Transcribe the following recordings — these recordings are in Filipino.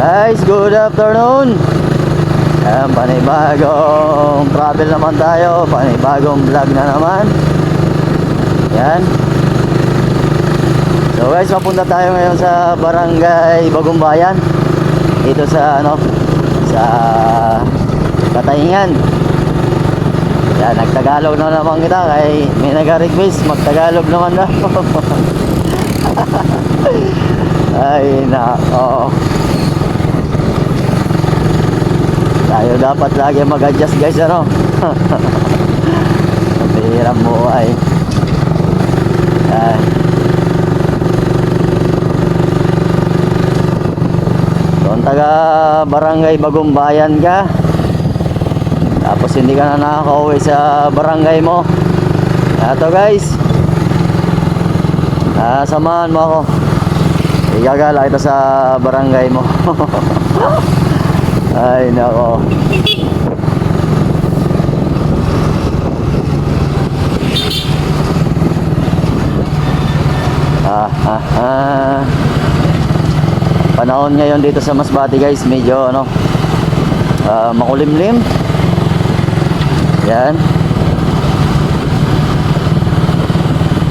Guys, good afternoon. Ayan, panibagong travel naman tayo. Panibagong vlog na naman. Yan. So guys, mapunta tayo ngayon sa Barangay Bagumbayan. Dito sa ano, sa Kataingan. Yan, nagtagalog na naman kita kay may nag-request magtagalog naman na. Ay, nako. Tayo dapat lagi mag-adjust guys, ano? Ang hirap buhay. Ay. Kung taga barangay Bagumbayan ka, tapos hindi ka na nakaka-uwi sa barangay mo. Ito guys, ah, samahan mo ako. Igagala kita sa barangay mo. Ay, nako. Ah, ah, ah. Panahon ngayon dito sa Masbate guys, medyo ano, ah, makulimlim. Yan.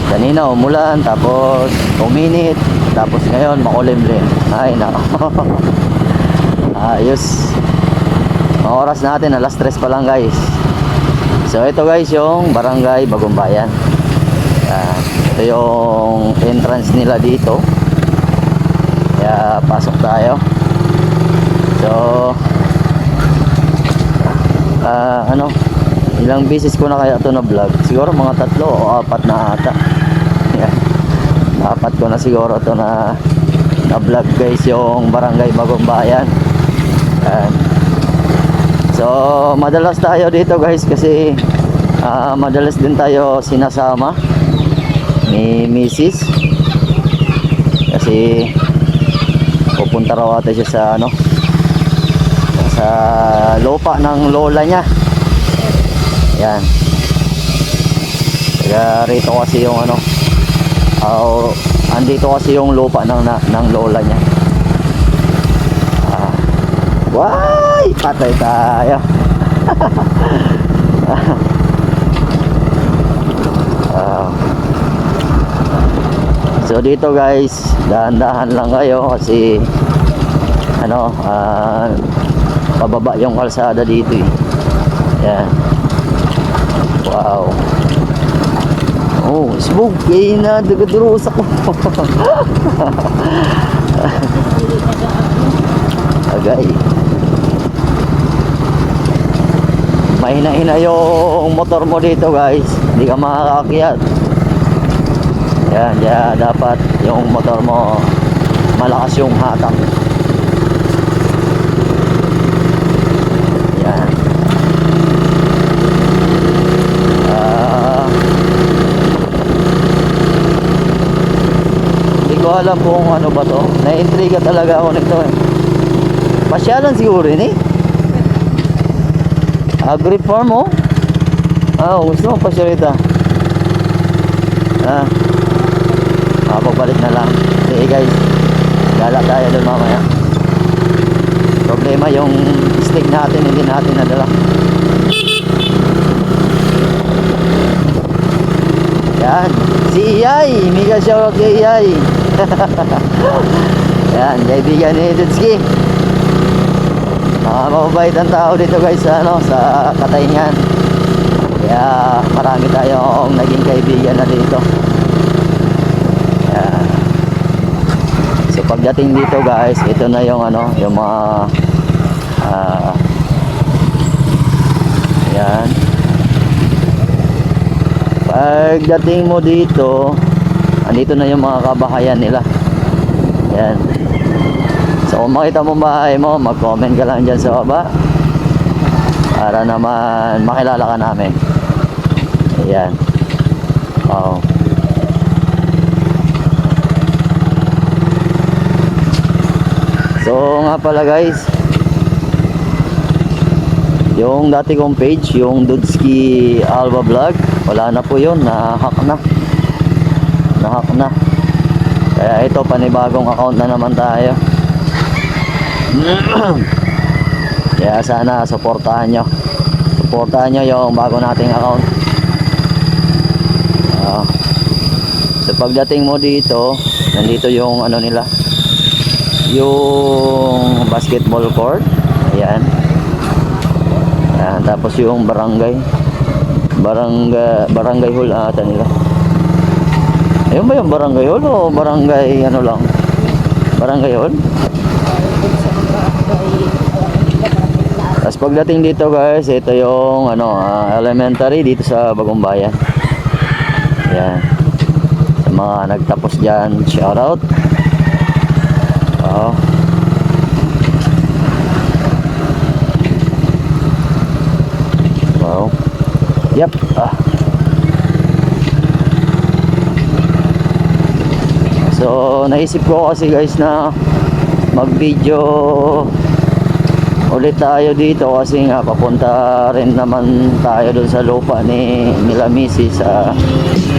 Kanina umulan, tapos uminit, tapos ngayon makulimlim. Ay, nako. Ayos. Ang oras natin, alas 3 pa lang guys. So ito guys yung barangay Bagumbayan. Yan. Ito yung entrance nila dito. Kaya pasok tayo. So ah ano ilang beses ko na kaya ito na vlog siguro mga tatlo o apat na ata yan apat ko na siguro ito na na vlog guys yung barangay Bagumbayan yan so madalas tayo dito guys kasi ah, madalas din tayo sinasama ni Mrs. kasi pupunta raw ata siya sa ano sa lupa ng lola niya. Yan kaya rito kasi yung ano oh, andito kasi yung lupa ng, ng lola niya why patay tayo Ah. So dito guys, dahan-dahan lang kayo kasi ano, ah, pababa yung kalsada dito eh. Yan. Wow. Oh, smog. Kaya na, dagaduros ako. Agay. Mahina-hina yung motor mo dito guys. Hindi ka makakakyat. Yan, yan. Dapat yung motor mo malakas yung hatak. Yan. Ah. Hindi ko alam kung ano ba to. Naiintriga talaga ako nito eh. Pasyalan siguro yun eh. Agri farm oh. Ah, gusto mo pasyalita. Ah. Ah, pagbalik na lang. Sige guys. Gala tayo doon mamaya. Problema yung stick natin hindi natin nadala. Yan. Si Iyay. Mega shoutout kay Iyay. Yan. Kaibigan ni Dudski. Mga mababait ang tao dito guys ano, sa Katayngan. Kaya marami tayong naging kaibigan na dito. Yan. So pagdating dito guys, ito na yung ano, yung mga ah yan. Pagdating mo dito, andito na yung mga kabahayan nila. Yan. So kung makita mo bahay mo, mag-comment ka lang dyan sa baba. Para naman makilala ka namin. Ayan. Wow. So nga pala guys, yung dati kong page, yung Dudski Alba Vlog, wala na po yun, na-hack na. Na-hack na. Kaya ito, panibagong account na naman tayo. Kaya sana suportahan nyo. Suportahan nyo yung bago nating account. Ah. sa pagdating mo dito, nandito yung ano nila, yung basketball court. Ayan. Ayan. Tapos yung barangay. Barangay, barangay hall ata nila. Ayun ba yung barangay hall o barangay ano lang? Barangay hall? Pagdating dito guys, ito yung ano, ah, elementary dito sa Bagong Bayan. Yan. Sa mga nagtapos dyan, shout out. Oo. Wow. Yep. Ah. So, naisip ko kasi guys na mag-video ulit tayo dito kasi nga papunta rin naman tayo dun sa lupa ni nila Missy sa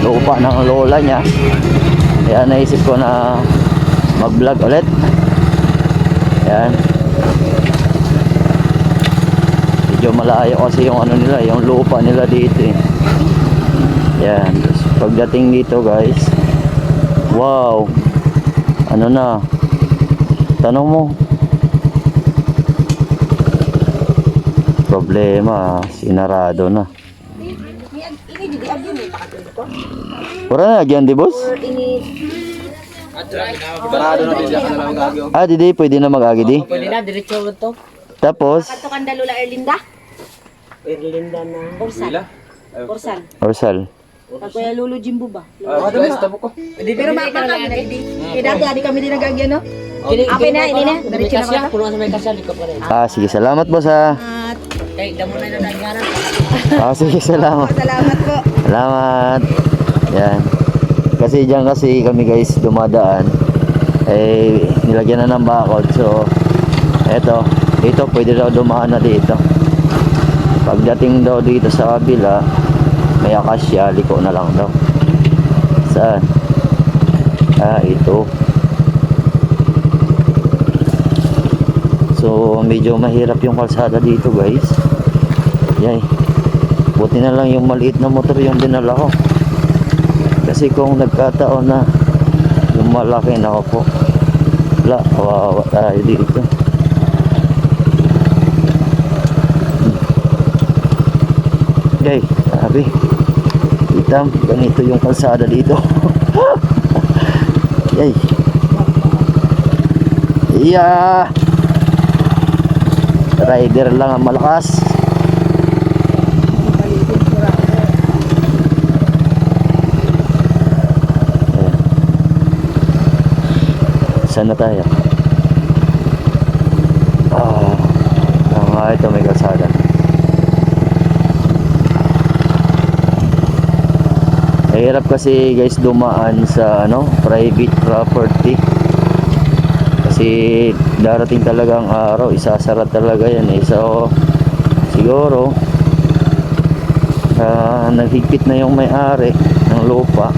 lupa ng lola niya. Kaya naisip ko na mag vlog ulit. Yan medyo malayo kasi yung ano nila yung lupa nila dito eh. yan pagdating dito guys. Wow. Ano na? Tanong mo problema sinarado na Wala na agyan di boss? Ah, di di, pwede na mag-agi di. Pwede na, diretso to. Tapos, Kanto kanda Lula Erlinda? Erlinda na. Orsan. Orsal. Pag Kuya Lulu Jimbo ba? Ah, guys, tabo ko. Pero makakagin na hindi. Eh dati adi kami din nagagyan no? Kini, Ape na, hindi na. Diretso na ba? puno sa may kasya, di ko pa rin. Ah, sige, salamat boss ha. At Kay, damo na na nangyara. Ah, sige, salamat. salamat po. Salamat. Yan. Kasi diyan kasi kami guys dumadaan. Eh, nilagyan na ng bakod. So, eto. Dito, pwede daw dumaan na dito. Pagdating daw dito sa kabila, may akasya, liko na lang daw. Saan? Ah, ito. So, medyo mahirap yung kalsada dito guys. Yay. Buti na lang yung maliit na motor yung dinala ko. Kasi kung nagkataon na yung malaki na po. Wala, kawawa tayo dito. Yay, sabi. Itam, ganito yung kalsada dito. Yay. Yeah. Rider lang ang malakas. Saan na tayo? Ah, ah ito may kalsada. Mahirap kasi guys dumaan sa ano, private property. Kasi darating talaga ang araw, isasara talaga yan eh. So, siguro, ah, naghigpit na yung may-ari ng lupa.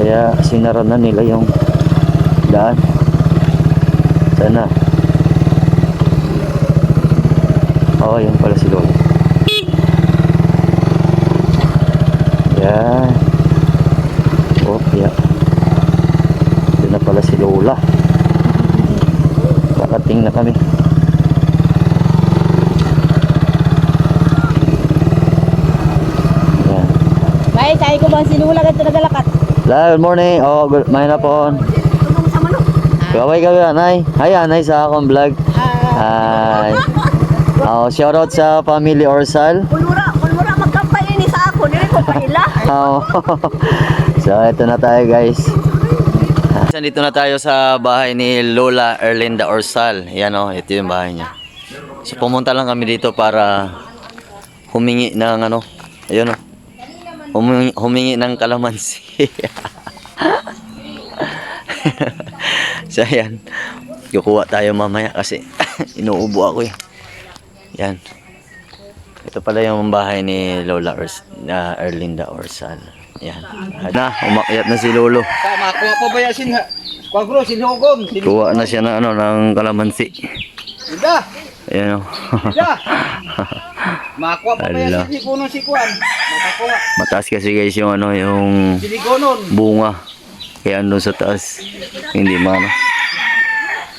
Kaya sinara na nila yung daan. Sana. Oo, yun pala si Lola. Yan. Oh, yeah. Yun na pala si Lola. Kakating na kami. Yan. Bay, sabi ko ba si Lula ganito nagalakat? Good morning. Oh, good may na po. Kaway kaway anay. Hi anay sa akong vlog. Hi. Oh, shout out sa family Orsal. Kulura, kulura magkampay ini sa ako, dili ko paila. Oh. so, ito na tayo guys. Nandito na tayo sa bahay ni Lola Erlinda Orsal. Yan o, ito yung bahay niya. So, pumunta lang kami dito para humingi ng ano, ayun o. Humingi, humingi ng kalamansi. so, ayan. Kukuha tayo mamaya kasi inuubo ako eh. Yan. Ito pala yung bahay ni Lola Ors na Erlinda Orsal. Yan. Na, umakyat na si Lolo. Sa makuha pa ba yan sin Kuha bro, sinhugom. Sin Kuha na siya na ano, ng kalamansi. Ida, Ayan o. ida. Makuha pa ba yan sin kuno si Kuan. Makakuha. Mataas kasi guys yung ano, yung Siligonon. bunga. Kaya andun sa taas. Hindi maano.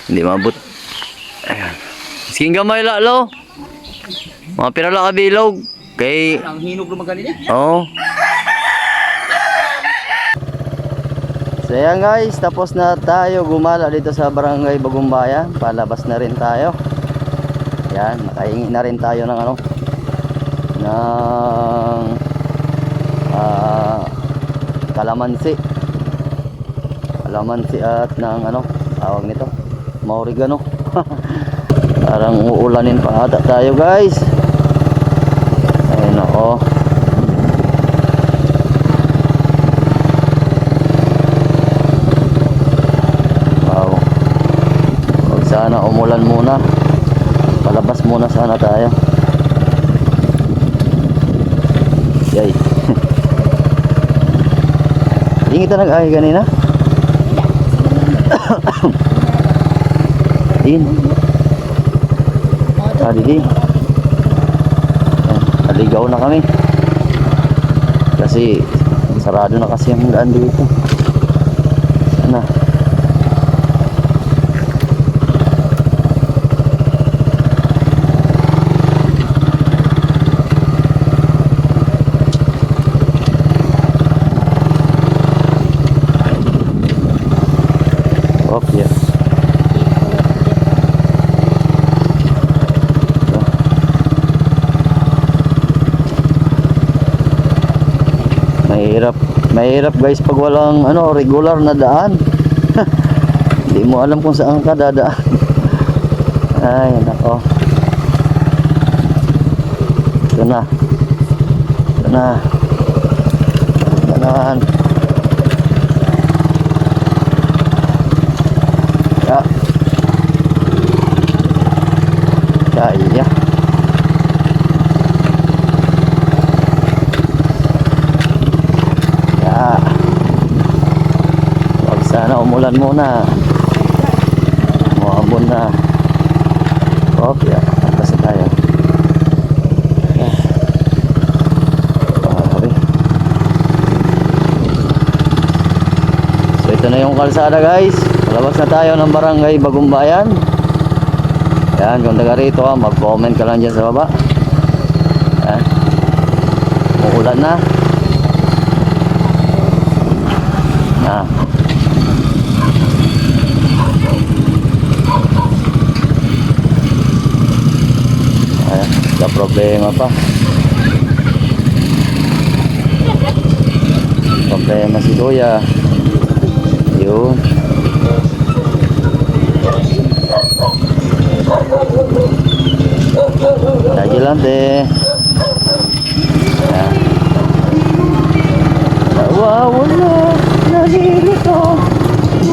Hindi mabot. Ayan. Sige gamay lalo. Mga pinala kabilog. Kay, Ang hinog naman kanina. Oo. So yan guys, tapos na tayo gumala dito sa barangay Bagumbayan. Palabas na rin tayo. Yan, nakahingi na rin tayo ng ano ng ah kalamansi. Kalamansi at ng ano, tawag nito, maorigano. Parang uulanin pa ata tayo guys. Ayun ako. Wow. Huwag sana umulan muna. Palabas muna sana tayo. Yay. Hindi kita nag-ahay kanina? Din. Ah, di. Yan, Naligaw na kami. Kasi sarado na kasi ang daan dito. Sana. Oh, yeah. Mahirap. Mahirap guys pag walang ano regular na daan. Hindi mo alam kung saan ka dadaan. Ay, nako. Ito na. Ito na. Ganahan. Ya. Kaya. Umulan muna. Muambon na. Okay, atas na tayo. Ya. Pare. So ito na yung kalsada guys. Palabas na tayo ng barangay Bagumbayan. Yan, kung taga rito ha, mag-comment ka lang dyan sa baba. Yan. Umuulan na. Ah. Ayan, wala problema pa. Problema si Kuya. Yun. Lagi lang de. Nawawala, nalilito,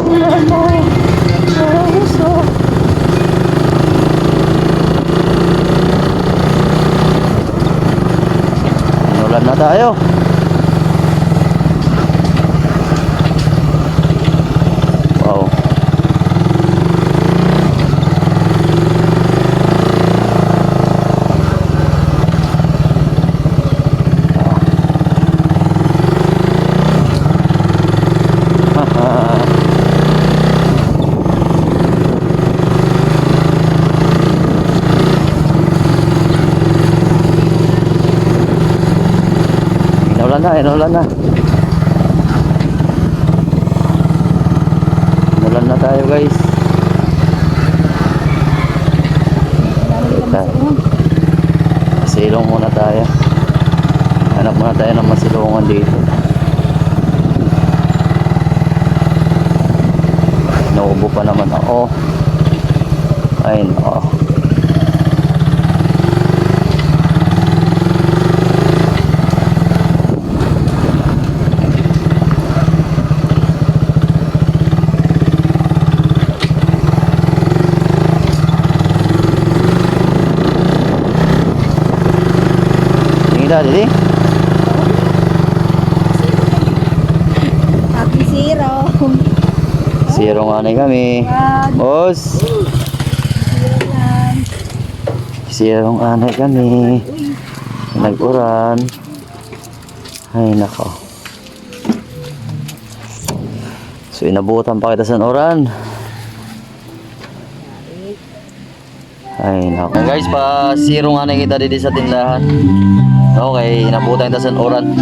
wala 来哟、na, inulan na. Inulan na tayo guys. Masilong muna tayo. Hanap muna tayo ng masilungan dito. Naubo pa naman ako. Ayun, oh. Dali. Happy zero. Zero nga na kami. Boss. Zero nga na kami. Nag-uran. Ay, nako. So, inabutan pa kita sa oran. Ay, nako. Guys, pa zero nga na kita dito sa tindahan. Okay, inabutan kita sa oran.